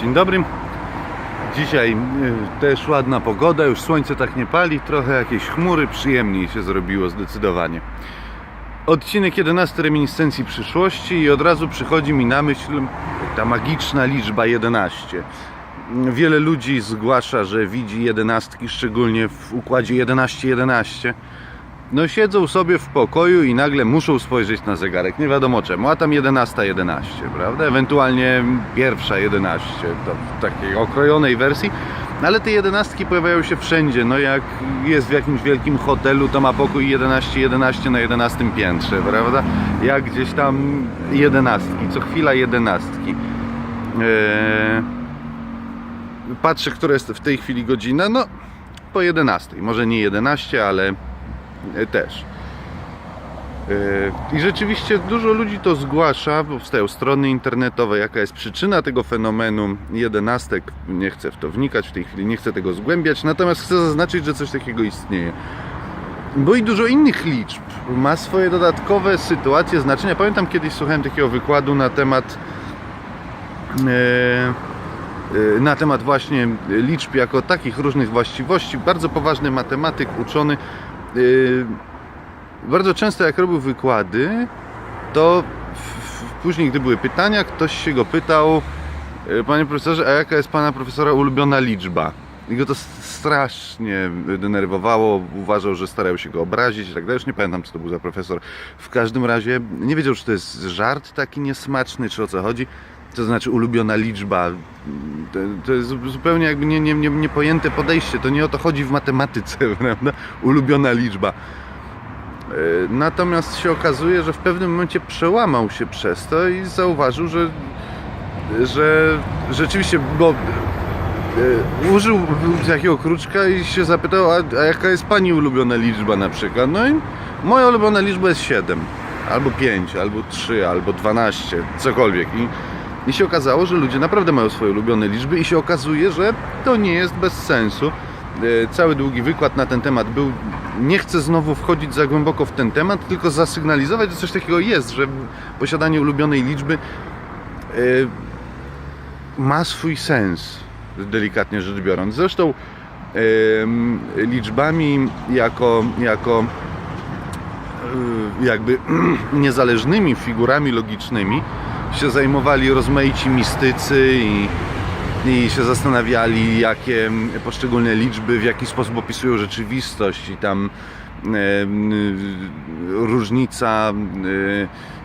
Dzień dobry. Dzisiaj y, też ładna pogoda, już słońce tak nie pali, trochę jakieś chmury, przyjemniej się zrobiło zdecydowanie. Odcinek 11 reminiscencji przyszłości i od razu przychodzi mi na myśl ta magiczna liczba 11. Wiele ludzi zgłasza, że widzi jedenastki, szczególnie w układzie 11-11. No siedzą sobie w pokoju i nagle muszą spojrzeć na zegarek, nie wiadomo czemu, a tam 11.11, prawda? Ewentualnie pierwsza 11, to w takiej okrojonej wersji, No ale te jedenastki pojawiają się wszędzie, no jak jest w jakimś wielkim hotelu, to ma pokój 11.11 na 11 piętrze, prawda? Jak gdzieś tam jedenastki, co chwila jedenastki. Eee... Patrzę, która jest w tej chwili godzina, no po 11, może nie 11, ale też. E, I rzeczywiście dużo ludzi to zgłasza, powstają strony internetowe, jaka jest przyczyna tego fenomenu jedenastek. Nie chcę w to wnikać w tej chwili, nie chcę tego zgłębiać, natomiast chcę zaznaczyć, że coś takiego istnieje. Bo i dużo innych liczb ma swoje dodatkowe sytuacje, znaczenia. Pamiętam kiedyś słuchałem takiego wykładu na temat e, e, na temat właśnie liczb jako takich różnych właściwości. Bardzo poważny matematyk, uczony bardzo często jak robił wykłady, to później, gdy były pytania, ktoś się go pytał, yy, panie profesorze, a jaka jest pana profesora ulubiona liczba? I go to strasznie denerwowało, uważał, że starają się go obrazić i tak dalej. Już nie pamiętam, co to był za profesor. W każdym razie nie wiedział, czy to jest żart taki niesmaczny, czy o co chodzi. To znaczy ulubiona liczba. To, to jest zupełnie jakby nie, nie, nie, niepojęte podejście. To nie o to chodzi w matematyce, prawda? Ulubiona liczba. E, Natomiast się okazuje, że w pewnym momencie przełamał się przez to i zauważył, że, że rzeczywiście, bo e, użył takiego kruczka i się zapytał, a, a jaka jest pani ulubiona liczba na przykład? No i moja ulubiona liczba jest 7, albo 5, albo 3, albo 12, cokolwiek. I, i się okazało, że ludzie naprawdę mają swoje ulubione liczby i się okazuje, że to nie jest bez sensu. E, Cały długi wykład na ten temat był. Nie chcę znowu wchodzić za głęboko w ten temat, tylko zasygnalizować, że coś takiego jest, że posiadanie ulubionej liczby e, ma swój sens, delikatnie rzecz biorąc. Zresztą em, liczbami jako, jako e, jakby niezależnymi figurami logicznymi się zajmowali rozmaici mistycy i, i się zastanawiali, jakie poszczególne liczby w jaki sposób opisują rzeczywistość i tam e, różnica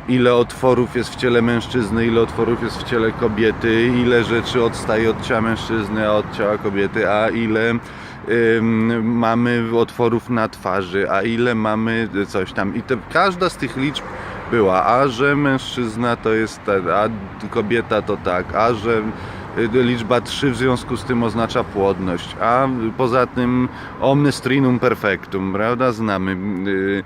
e, ile otworów jest w ciele mężczyzny, ile otworów jest w ciele kobiety, ile rzeczy odstaje od ciała mężczyzny, a od ciała kobiety, a ile mamy otworów na twarzy, a ile mamy coś tam. I te, każda z tych liczb była, a że mężczyzna to jest tak, a kobieta to tak, a że y, liczba 3 w związku z tym oznacza płodność, a poza tym omnes trinum perfectum, prawda, znamy y,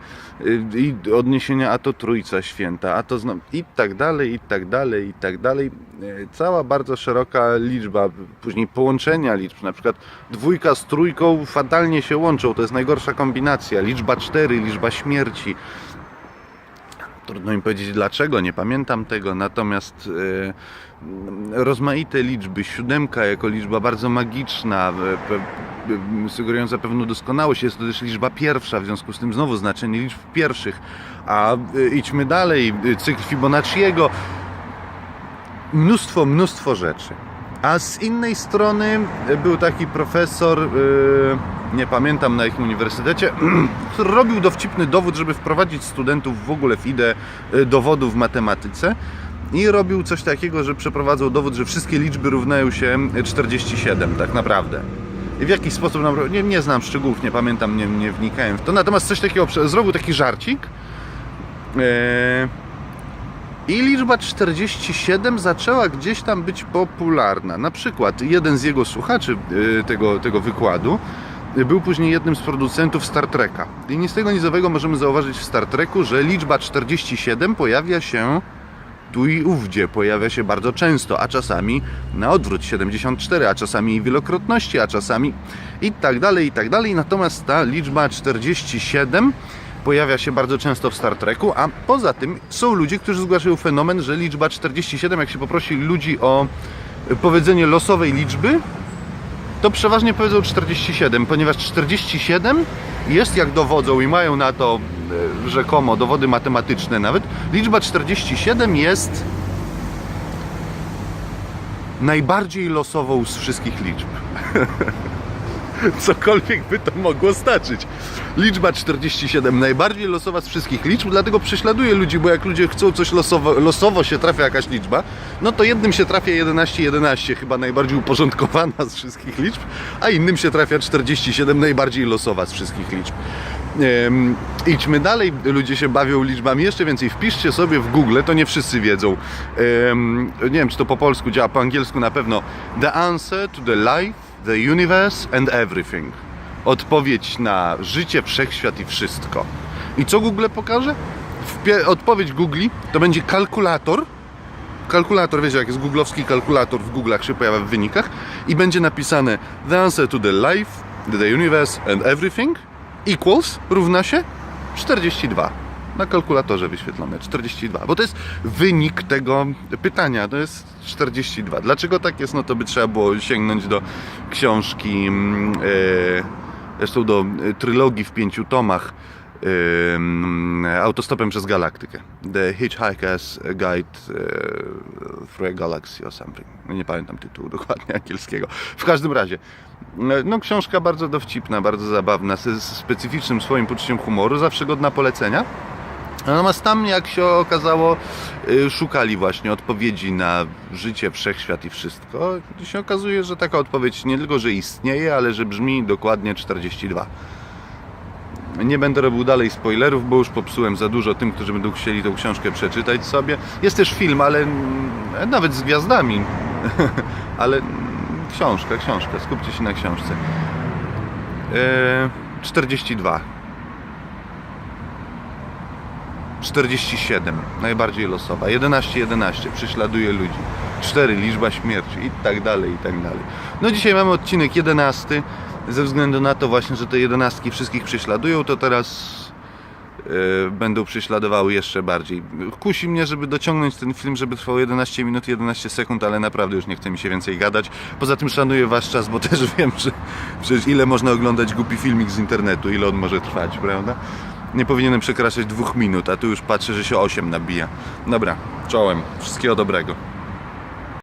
y, i odniesienia a to trójca święta, a to znam i tak dalej, i tak dalej, i tak dalej. Cała bardzo szeroka liczba, później połączenia liczb, na przykład dwójka z trójką fatalnie się łączą, to jest najgorsza kombinacja, liczba 4, liczba śmierci, Trudno mi powiedzieć dlaczego, nie pamiętam tego, natomiast e, rozmaite liczby, siódemka jako liczba bardzo magiczna, e, pe, e, sugerująca pewną doskonałość, jest to też liczba pierwsza, w związku z tym znowu znaczenie liczb pierwszych, a e, idźmy dalej, e, cykl Fibonacciego, mnóstwo, mnóstwo rzeczy. A z innej strony e, był taki profesor, e, nie pamiętam na jakim uniwersytecie, robił dowcipny dowód, żeby wprowadzić studentów w ogóle w ideę e, dowodu w matematyce. I robił coś takiego, że przeprowadzał dowód, że wszystkie liczby równają się 47, tak naprawdę. I w jakiś sposób, nie, nie znam szczegółów, nie pamiętam, nie, nie wnikałem w to. Natomiast coś takiego, zrobił taki żarcik. E, i liczba 47 zaczęła gdzieś tam być popularna. Na przykład jeden z jego słuchaczy y, tego, tego wykładu y, był później jednym z producentów Star Treka. I nic tego nizowego możemy zauważyć w Star Treku, że liczba 47 pojawia się tu i ówdzie, pojawia się bardzo często, a czasami na odwrót 74, a czasami wielokrotności, a czasami i tak dalej, i tak dalej. Natomiast ta liczba 47 pojawia się bardzo często w Star Treku, a poza tym są ludzie, którzy zgłaszają fenomen, że liczba 47, jak się poprosi ludzi o powiedzenie losowej liczby, to przeważnie powiedzą 47, ponieważ 47 jest, jak dowodzą i mają na to e, rzekomo dowody matematyczne nawet, liczba 47 jest najbardziej losową z wszystkich liczb. Cokolwiek by to mogło znaczyć. Liczba 47 najbardziej losowa z wszystkich liczb, dlatego prześladuje ludzi, bo jak ludzie chcą coś losowo, losowo się trafia jakaś liczba, no to jednym się trafia 11, 11, chyba najbardziej uporządkowana z wszystkich liczb, a innym się trafia 47, najbardziej losowa z wszystkich liczb. Idźmy dalej, ludzie się bawią liczbami jeszcze więcej. Wpiszcie sobie w Google, to nie wszyscy wiedzą. Nie wiem, czy to po polsku działa, po angielsku na pewno. The answer to the life, the universe and everything. Odpowiedź na życie, wszechświat i wszystko. I co Google pokaże? Odpowiedź Google to będzie kalkulator. Kalkulator, wiecie, jak jest googlowski kalkulator w Google'ach się pojawia w wynikach i będzie napisane The answer to the life, the universe and everything equals równa się 42. Na kalkulatorze wyświetlone 42, bo to jest wynik tego pytania, to jest 42. Dlaczego tak jest? No to by trzeba było sięgnąć do książki, e, zresztą do e, trylogii w pięciu tomach em, Autostopem przez Galaktykę. The Hitchhiker's Guide e, Through a Galaxy or something. Nie pamiętam tytułu dokładnie angielskiego. W każdym razie, no książka bardzo dowcipna, bardzo zabawna, z z specyficznym swoim poczuciem humoru, zawsze godna polecenia. Natomiast tam, jak się okazało, y, szukali właśnie odpowiedzi na życie, wszechświat i wszystko. I się okazuje, że taka odpowiedź nie tylko, że istnieje, ale że brzmi dokładnie 42. Nie będę robił dalej spoilerów, bo już popsułem za dużo tym, którzy będą chcieli tą książkę przeczytać sobie. Jest też film, ale mm, nawet z gwiazdami. ale mm, książka, książka. Skupcie się na książce. E, 42. 47, najbardziej losowa. 11, 11, prześladuje ludzi. 4, liczba śmierci i tak dalej, i tak dalej. No dzisiaj mamy odcinek 11. Ze względu na to właśnie, że te 11 wszystkich prześladują, to teraz e, będą prześladowały jeszcze bardziej. Kusi mnie, żeby dociągnąć ten film, żeby trwał 11 minut i 11 sekund, ale naprawdę już nie chce mi się więcej gadać. Poza tym szanuję wasz czas, bo też wiem, że przecież ile można oglądać głupi filmik z internetu, ile on może trwać, prawda? Nie powinienem przekraczać dwóch minut, a tu już patrzę, że się 8 nabija. Dobra, czołem. Wszystkiego dobrego.